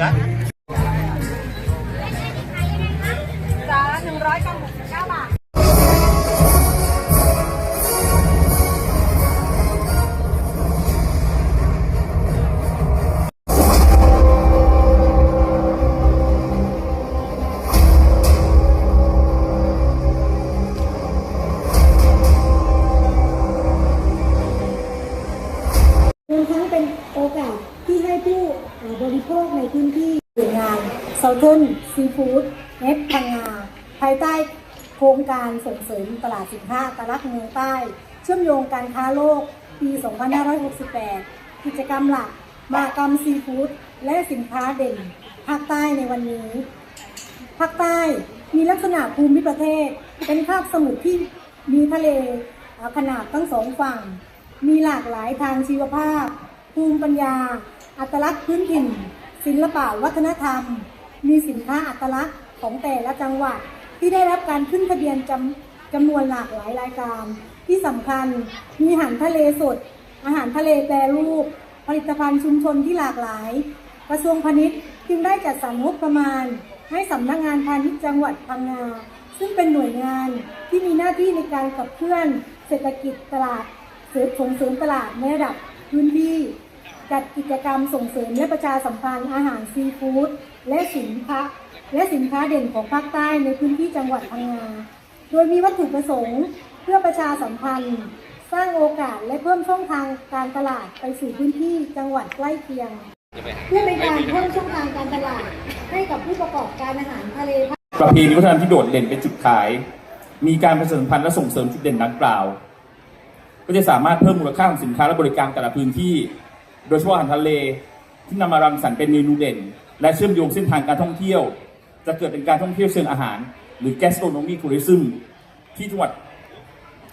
กั ให้ผู้บริโภคในพื้นที่งาน Southern Seafood เนตพังงา ภายใต้โครงการส่งเสริมตลาดสินค้าตลักเมืองใต้ เชื่อมโยงการค้าโลกปี 2568 กิจกรรมหลัก มากรรมซีฟู้ดและสินค้าเด่น ภาคใต้ในวันนี้ ภาคใต้มีลักษณะภูมิประเทศ เป็นคาบสมุทรที่มีทะเลขนาดทั้งสองฝั่ง มีหลากหลายทางชีวภาพ ภูมิปัญญา อัตลักษณ์พื้นถิ่น ศิลปะวัฒนธรรม มีสินค้าอัตลักษณ์ของแต่ละจังหวัด ที่ได้รับการขึ้นทะเบียนจำจำนวนหลากหลายรายการ ที่สำคัญมีอาหารทะเลสด อาหารทะเลแปรรูป ผลิตภัณฑ์ชุมชนที่หลากหลาย กระทรวงพาณิชย์จึงได้จัดสรรงบประมาณ ให้สำนักงานพาณิชย์จังหวัดพังงาซึ่งเป็นหน่วยงานที่มีหน้าที่ในการขับเคลื่อน เศรษฐกิจตลาดเสริมส่งเสริมตลาดในระดับพื้นที่ จัดกิจกรรมส่งเสริมและประชาสัมพันธ์อาหารซีฟู้ดและสินค้าและสินค้าเด่นของภาคใต้ในพื้นที่จังหวัดพังงา โดยมีวัตถุประสงค์เพื่อประชาสัมพันธ์ สร้างโอกาสและเพิ่มช่องทางการตลาดไปสู่พื้นที่จังหวัดใกล้เคียง เพื่อเป็นการเพิ่มช่องทางการตลาดให้กับผู้ประกอบการอาหารทะเลภาคประเพณีวัฒนธรรมที่โดดเด่นเป็นจุดขาย มีการประชาสัมพันธ์และส่งเสริมจุดเด่นดังกล่าว ก็จะสามารถเพิ่มมูลค่าของสินค้าและบริการแต่ละพื้นที่ โดยเฉพาะอาหารทะเล ที่นำมารังสรรค์เป็นเมนูเด่น และเชื่อมโยงเส้นทางการท่องเที่ยว จะเกิดเป็นการท่องเที่ยวเชิงอาหาร หรือ gastronomy tourism ที่จังหวัด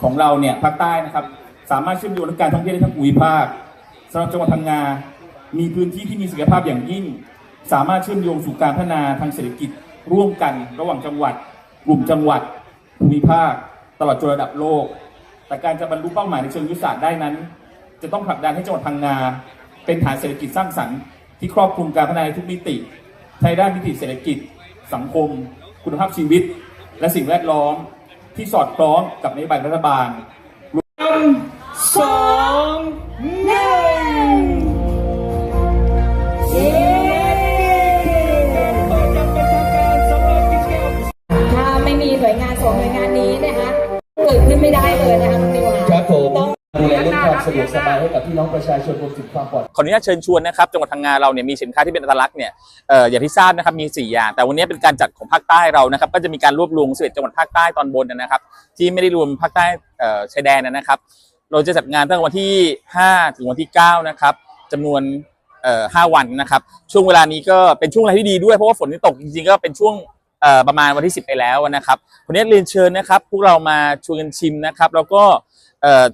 ของเราเนี่ยภาคใต้นะครับ สามารถเชื่อมโยงการท่องเที่ยวได้ทั้งภูมิภาคสำหรับจังหวัดพังงา มีพื้นที่ที่มีศักยภาพอย่างยิ่ง สามารถเชื่อมโยงสู่การพัฒนาทางเศรษฐกิจร่วมกันระหว่างจังหวัด กลุ่มจังหวัด ภูมิภาค ตลอดจนระดับโลก แต่การจะบรรลุเป้าหมายในเชิงยุทธศาสตร์ได้นั้น จะต้องผลักดันให้จังหวัดพังงา เป็นฐานเศรษฐกิจสร้างสรรค์ที่ครอบคลุมการพัฒนาทุกมิติในด้านมิติเศรษฐกิจ สังคม คุณภาพชีวิต และสิ่งแวดล้อมที่สอดคล้องกับนโยบายรัฐบาลรวมสองหนึ่งถ้าไม่มีหน่วยงานสองหน่วยงานนี้นะคะเกิดขึ้นไม่ได้เลยนะคะคุณนิวครับผม สะดวกสบายให้กับพี่น้องประชาชนรวมถึงความปลอดขออนุญาตเชิญชวนนะครับจังหวัดพังงาเราเนี่ยมีสินค้าที่เป็นอัตลักษณ์เนี่ยเอ่ออย่างที่ทราบนะครับมี 4 อย่าง แต่วันนี้เป็นการจัดของภาคใต้เรานะครับก็จะมีการรวบรวม11จังหวัดภาคใต้ตอนบนนะครับที่ไม่ได้รวมภาคใต้เอ่อชายแดนนะครับเราจะจัดงานตั้งแต่วันที่ 5 ถึงวันที่ 9 นะครับจำนวนเอ่อ5วันนะครับช่วงเวลานี้ก็เป็นช่วงเวลาที่ดีด้วยเพราะว่าฝนที่ตกจริงๆก็เป็นช่วงเอ่อประมาณวันที่ 10 ไปแล้วนะครับวันนี้เรียนเชิญนะครับพวกเรามาชวนกันชิมนะครับแล้วก็เอ่อ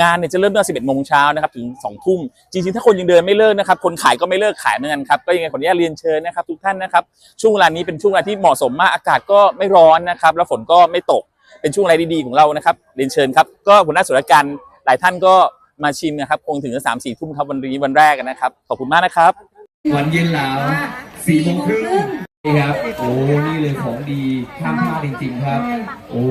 งานเนี่ยจะเริ่มตั้งแต่11โมงเช้านะครับถึง2ทุ่มจริงๆ ถ้าคนยังเดินไม่เลิกนะครับคนขายก็ไม่เลิกขายเหมือนกันครับก็ยังไงขออนุญาตเรียนเชิญนะครับทุกท่านนะครับช่วงเวลานี้เป็นช่วงเวลาที่เหมาะสมมากอากาศก็ไม่ร้อนนะครับแล้วฝนก็ไม่ตกเป็นช่วงเวลาดีๆของเรานะครับเรียนเชิญครับก็หัวหน้าส่วนราชการหลายท่านก็มาชิมนะครับคงถึงสามสี่ทุ่มครับวันนี้วันแรกนะครับขอบคุณมากนะครับ วันเย็นแล้วสี่โมงครึ่งนี่ครับโอ้นี่เลยของดีห้ามพลาดจริงๆครับโอ้